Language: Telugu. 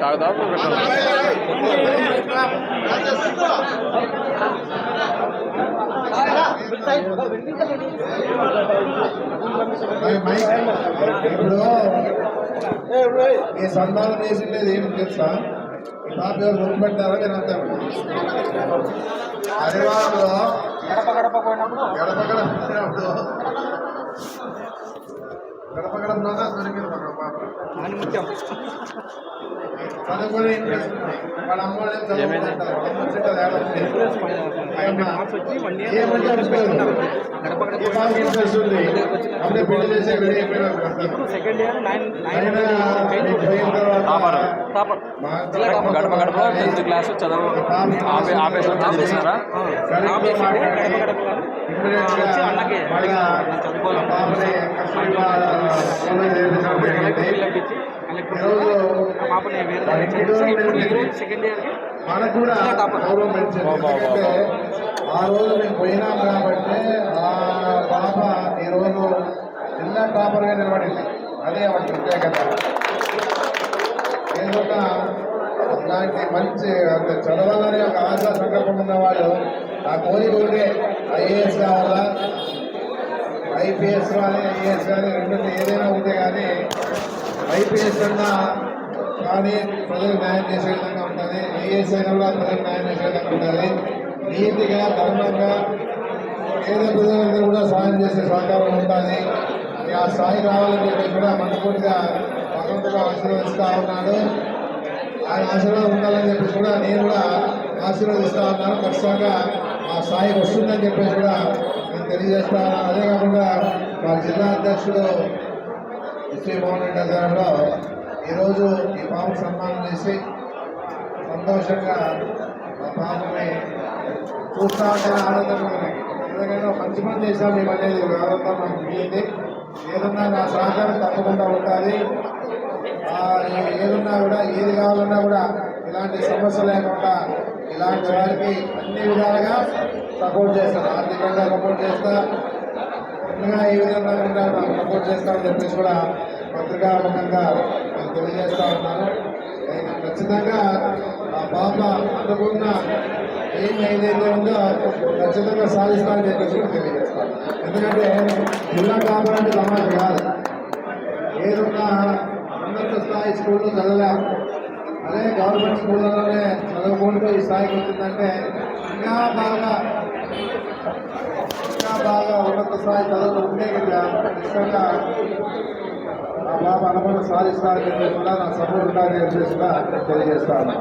తాగుతా ఈ సన్మానం చేసిండేది ఏం తెలుసా? నా పేరు గుర్తు పెట్టారా నేను అంటాను. హరివారంలో గడప గడప పోయినప్పుడు? గడప గడప గడప దొరికింది పాప. చదువుకొని. వాళ్ళ అమ్మ వాళ్ళు చదువుకుంటారు వాళ్ళ అమ్మ. గడప అప్పుడే పెళ్ళి చేసి second year nine tenth class చదువు. ఆపే ఆపేసిన చదివిస్తున్నారా ఆపేసి గడప గడప వచ్చి అన్నకి చదువుకోవాలి పాపని కష్టంగా స్కూల్లో చేర్పించడం జరిగింది. పిల్లపించి కలెక్టర్ ఈరోజు ఆ పాపని వేరే దగ్గర చేర్పించి ఇప్పుడు ఈ రోజు సెకండ్ మనకు కూడా గౌరవం పెంచింది ఎందుకంటే ఆ రోజు మేము పోయినాం కాబట్టి ఆ పాప ఈరోజు జిల్లా టాపర్గా నిలబడింది. అదే ఆవిడ ప్రత్యేకత. ఏదన్నా అలాంటి మంచి అంత చదవాలని ఒక ఆశా సంకల్పం ఉన్నవాళ్ళు ఆ కోరిక ఉంటే ఐఏఎస్ కావాలా? ఐపీఎస్ కానీ ఐఏఎస్ కానీ రెండు ఏదైనా ఐపీఎస్ కానీ ప్రజలకు న్యాయం చేసే విధంగా ఉంటుంది ఐఏఎస్ అయినా కూడా ప్రజలకు న్యాయం చేసే విధంగా ఉంటుంది నీతిగా ధర్మంగా పేద ప్రజలందరూ కూడా సాయం చేసే సహకారం ఉంటుంది ఆ స్థాయి రావాలని చెప్పి కూడా మనస్ఫూర్తిగా భగవంతుడు ఆశీర్వదిస్తూ ఉన్నాడు. ఆయన ఆశీర్వాదం ఉండాలని చెప్పేసి కూడా నేను కూడా ఆశీర్వదిస్తూ ఉన్నాను. ఖచ్చితంగా ఆ స్థాయి వస్తుందని చెప్పేసి కూడా నేను తెలియజేస్తా ఉన్నాను. అదే కాకుండా మా జిల్లా అధ్యక్షుడు శ్రీమోహన్ మోహన్ రెడ్డి ఆధ్వర్యంలో ఈరోజు ఈ పాప సన్మానం చేసి సంతోషంగా ఆ పాపని చూస్తా ఉంటే ఆనందం ఎందుకంటే మంచి పని చేశాం మేము అనేది ఒక ఆనందం నాకు మిగిలింది. ఏదన్నా నా సహకారం తప్పకుండా ఉంటుంది ఏదున్నా కూడా ఏది కావాలన్నా కూడా ఇలాంటి సమస్య లేకుండా ఇలాంటి వారికి అన్ని విధాలుగా సపోర్ట్ చేస్తాను. ఆర్థికంగా సపోర్ట్ చేస్తా. ఇంకా ఏ విధంగా కూడా సపోర్ట్ చేస్తామని చెప్పేసి కూడా పత్రికాముఖంగా నేను తెలియజేస్తా ఉన్నాను. ఖచ్చితంగా ఆ పాప అనుకున్న ఏం ఏదైతే ఉందో ఖచ్చితంగా సాధిస్తామని చెప్పేసి కూడా తెలియజేస్తాను ఎందుకంటే జిల్లా కావాలంటే సమాజం కాదు. ఏదన్నా ఉన్నత స్థాయి స్కూల్లో చదవలేము అదే గవర్నమెంట్ స్కూళ్ళలోనే చదువుకుంటూ ఈ స్థాయికి వచ్చిందంటే ఇంకా బాగా స్థాయి చదువులు ఉంటే కదా ఖచ్చితంగా ఆ బాబా అనుభవం సాధిస్తారని చెప్పేసి కూడా నా సపోర్ట్ ఉండాలని చెప్పేసి కూడా తెలియజేస్తాను